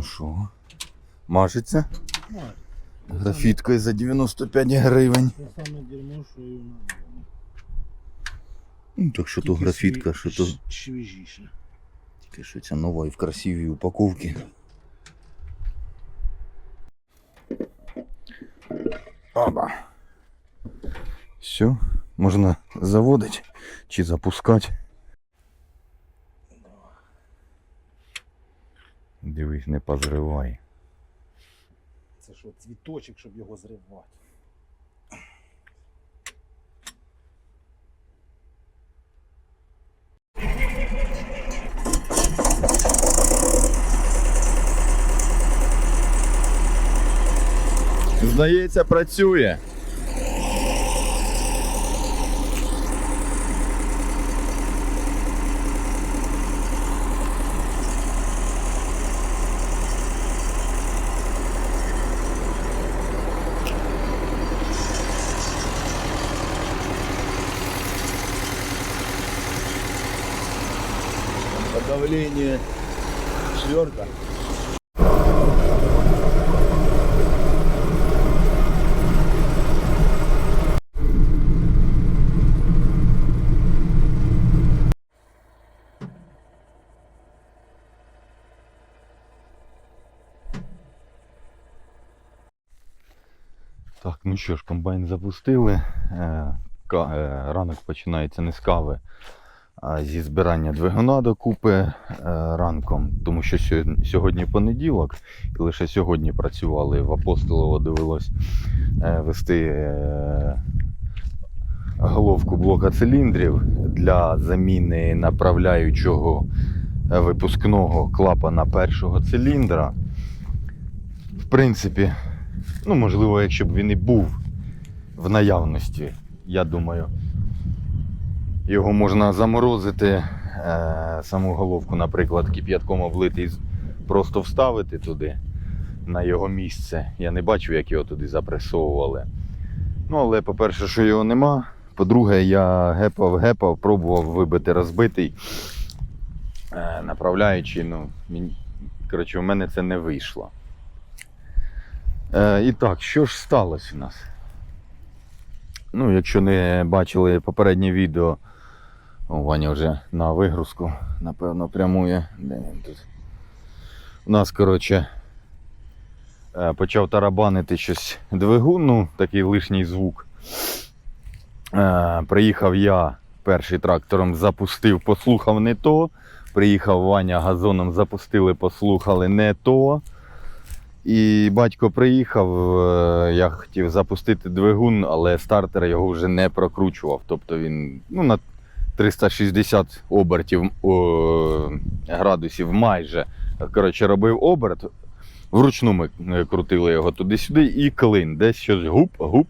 Ну що? Мажеться? Графіткою за 95 гривень. Це саме дерьмо, що і. Ну, так що то графітка, що то. Свіжіше. Тільки що ця нова і в красивій упаковці. Оба. Все, можна заводити чи запускати. Дивись, не позривай. Це що, цвіточок, щоб його зривати. Здається, працює. Давление четверка. Так, ну що ж, комбайн запустили. Е, е, Ранок починається не з кави, зі збирання двигуна докупи е, ранком, тому що сьогодні, понеділок, і лише сьогодні працювали в Апостолово, довелось е, вести е, головку блока циліндрів для заміни направляючого випускного клапана першого циліндра. В принципі, Ну, можливо, якщо б він і був в наявності, я думаю, його можна заморозити, е, саму головку, наприклад, кип'ятком облити і просто вставити туди на його місце. Я не бачив, як його туди запресовували. Ну, але, по-перше, що його нема. По-друге, я гепав, гепав, пробував вибити розбитий, е, направляючи. Ну, мені- коротше, у мене це не вийшло. Е, і так, що ж сталося у нас? Ну, якщо не бачили попереднє відео, Ваня вже на вигрузку, напевно, прямує. Де він тут? У нас, коротше, е, почав тарабанити щось двигун, ну, такий лишній звук. Е, приїхав я перший трактором, запустив, послухав не то. Приїхав Ваня газоном, запустили, послухали не то. І батько приїхав, е, я хотів запустити двигун, але стартер його вже не прокручував. Тобто він ну, на 360 обертів о, градусів майже коротше, робив оберт. Вручну ми е, крутили його туди-сюди і клин. Десь щось гуп-гуп.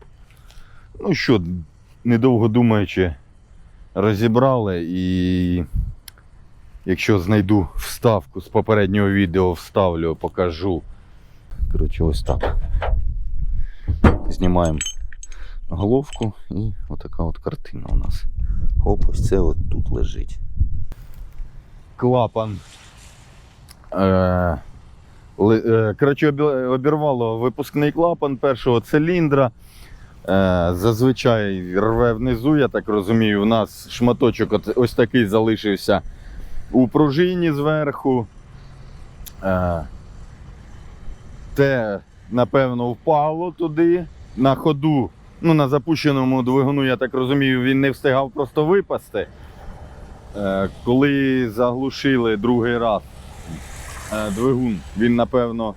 Ну що, недовго думаючи, розібрали і. Якщо знайду вставку з попереднього відео, вставлю, покажу. Коротше, ось так. Знімаємо головку і отака от картина у нас. Оп, ось це от тут лежить. Клапан. Е, е, коротше, обірвало випускний клапан першого циліндра. Е, зазвичай рве внизу, я так розумію, у нас шматочок от, ось такий залишився у пружині зверху. Е, те, напевно, впало туди на ходу. Ну, на запущеному двигуну, я так розумію, він не встигав просто випасти. Е, коли заглушили другий раз е, двигун, він, напевно,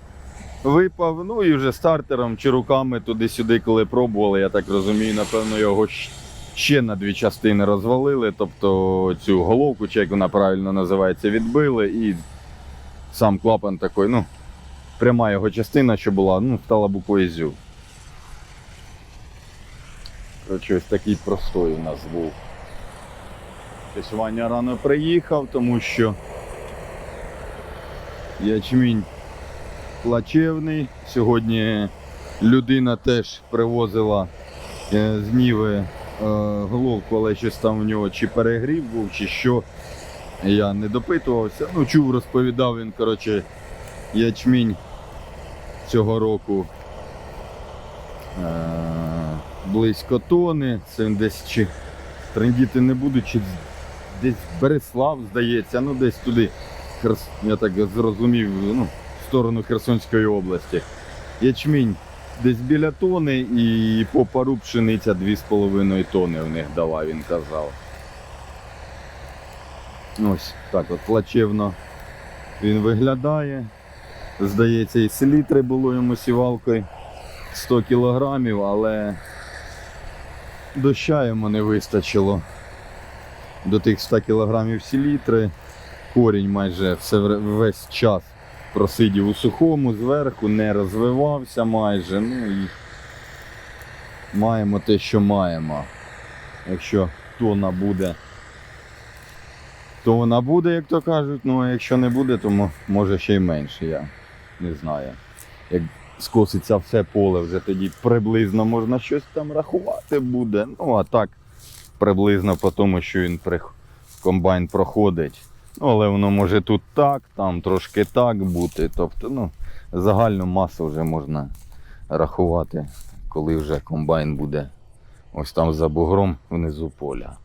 випав. Ну і вже стартером чи руками туди-сюди, коли пробували, я так розумію, напевно, його ще на дві частини розвалили. Тобто цю головку, чи як вона правильно називається, відбили і сам клапан такий, ну, пряма його частина, що була, ну, стала буквою зю. Коротше, ось такий простой у нас був. Ваня рано приїхав, тому що ячмінь плачевний. Сьогодні людина теж привозила е, з Ніви е, головку, але щось там в нього чи перегрів був, чи що. Я не допитувався. Ну, чув, розповідав він, коротше, ячмінь цього року е- близько тони. Це десь чи трендіти не буду, чи десь Береслав, здається, ну десь туди, я так зрозумів, ну, в сторону Херсонської області. Ячмінь десь біля тони і по пару пшениця 2,5 тони в них дала, він казав. Ось так от плачевно він виглядає. Здається, і селітри було йому сівалкою 100 кілограмів, але доща йому не вистачило до тих 100 кілограмів селітри. Корінь майже все весь час просидів у сухому зверху, не розвивався майже. Ну і маємо те, що маємо. Якщо тона буде, то вона буде, як то кажуть. Ну а якщо не буде, то може ще й менше, я не знаю. Як скоситься все поле, вже тоді приблизно можна щось там рахувати буде. Ну а так, приблизно по тому, що він при комбайн проходить. Ну, але воно може тут так, там трошки так бути. Тобто, ну, загальну масу вже можна рахувати, коли вже комбайн буде ось там за бугром внизу поля.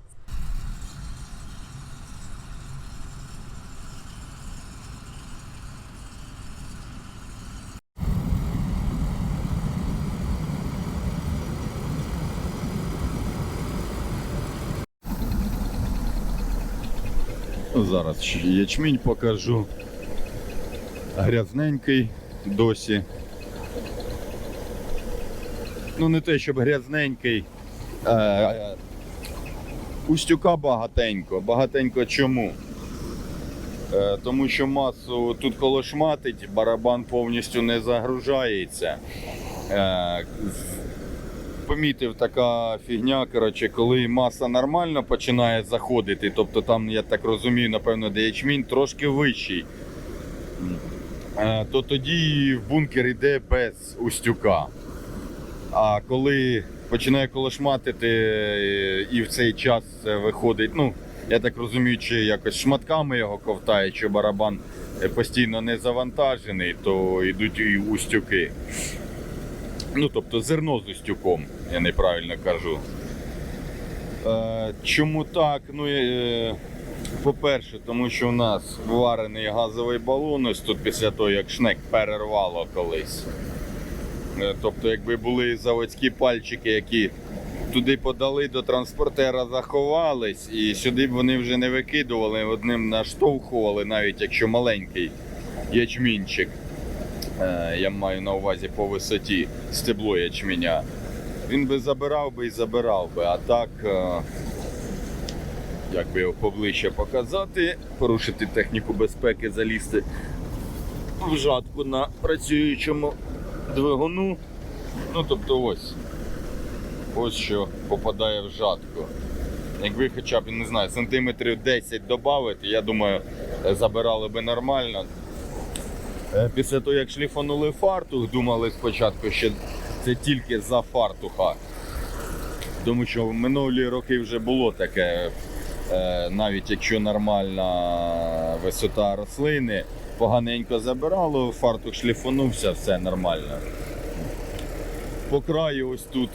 Зараз ячмінь покажу. Грязненький досі. Ну, не те, щоб грязненький. Е, Устюка багатенько. Багатенько чому? Е, тому що масу тут колошматить, барабан повністю не загружається. Е, помітив така фігня, коротше, коли маса нормально починає заходити, тобто там, я так розумію, напевно, де ячмінь трошки вищий, е, то тоді в бункер йде без устюка. А коли починає колошматити е, і в цей час виходить, ну, я так розумію, чи якось шматками його ковтає, чи барабан е, постійно не завантажений, то йдуть і устюки. Ну, тобто зерно з устюком, я неправильно кажу. Е, чому так? Ну, е, по-перше, тому що у нас варений газовий балон, ось тут після того, як шнек перервало колись. Е, тобто, якби були заводські пальчики, які туди подали до транспортера, заховались, і сюди б вони вже не викидували, одним наштовхували, навіть якщо маленький ячмінчик. Е, я маю на увазі по висоті стебло ячменя. Він би забирав би і забирав би, а так, е, як би його поближче показати, порушити техніку безпеки, залізти в жатку на працюючому двигуну. Ну, тобто ось. Ось що попадає в жатку. Якби хоча б, не знаю, сантиметрів 10 додати, я думаю, забирали би нормально. Е, Після того, як шліфанули фартух, думали спочатку, що це тільки за фартуха. Тому що в минулі роки вже було таке, е, навіть якщо нормальна висота рослини, поганенько забирало, фартух шліфанувся, все нормально. По краю ось тут,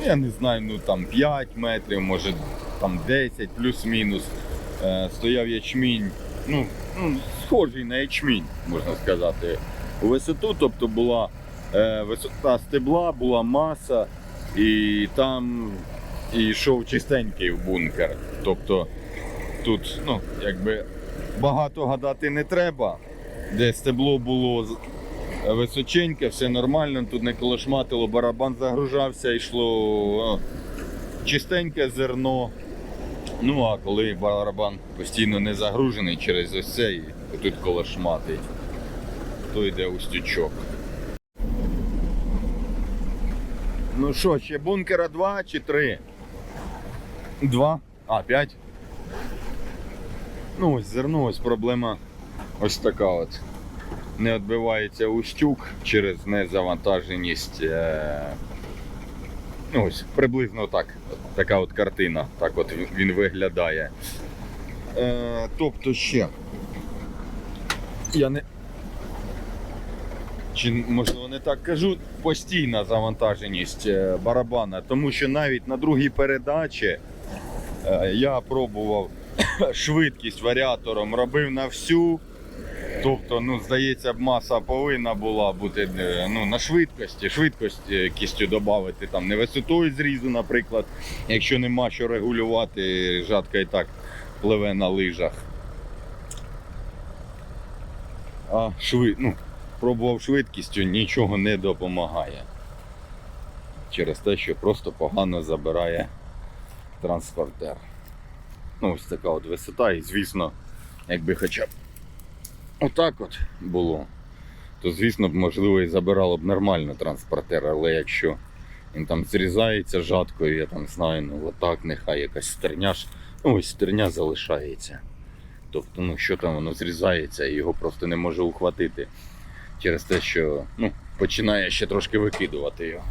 ну, я не знаю, ну там 5 метрів, може там 10 плюс-мінус. Е, стояв ячмінь. Ну, ну, схожий на ячмінь, можна сказати. У висоту, тобто була е, висота стебла, була маса, і там і йшов чистенький в бункер. Тобто тут, ну, якби багато гадати не треба, де стебло було височеньке, все нормально, тут не колошматило, барабан загружався, йшло о, чистеньке зерно. Ну а коли барабан постійно не загружений через ось це і тут колошматить, то йде устючок. Ну що, ще бункера 2 чи 3? 2? А, 5? Ну ось зерно, ось проблема ось така от. Не відбивається устюк через незавантаженість. Е... Ну, ось приблизно так. Така от картина. Так от він- виглядає. Е, тобто ще. Я не. чи можливо не так кажу, постійна завантаженість е, барабана, тому що навіть на другій передачі е, я пробував швидкість варіатором, робив на всю. Тобто, ну, здається, б, маса повинна була бути е, ну, на швидкості, швидкість е, кістю додати, там, не висотою зрізу, наприклад, якщо нема що регулювати, жатка і так пливе на лижах. А швид... ну, пробував швидкістю, нічого не допомагає. Через те, що просто погано забирає транспортер. Ну, ось така от висота, і звісно, якби хоча б отак от було, то звісно б, можливо, і забирало б нормально транспортер, але якщо він там зрізається жаткою, я там знаю, ну отак, нехай якась стерня. Ну, ось стерня залишається. Тобто, ну що там воно зрізається і його просто не може ухватити через те, що ну, починає ще трошки викидувати його.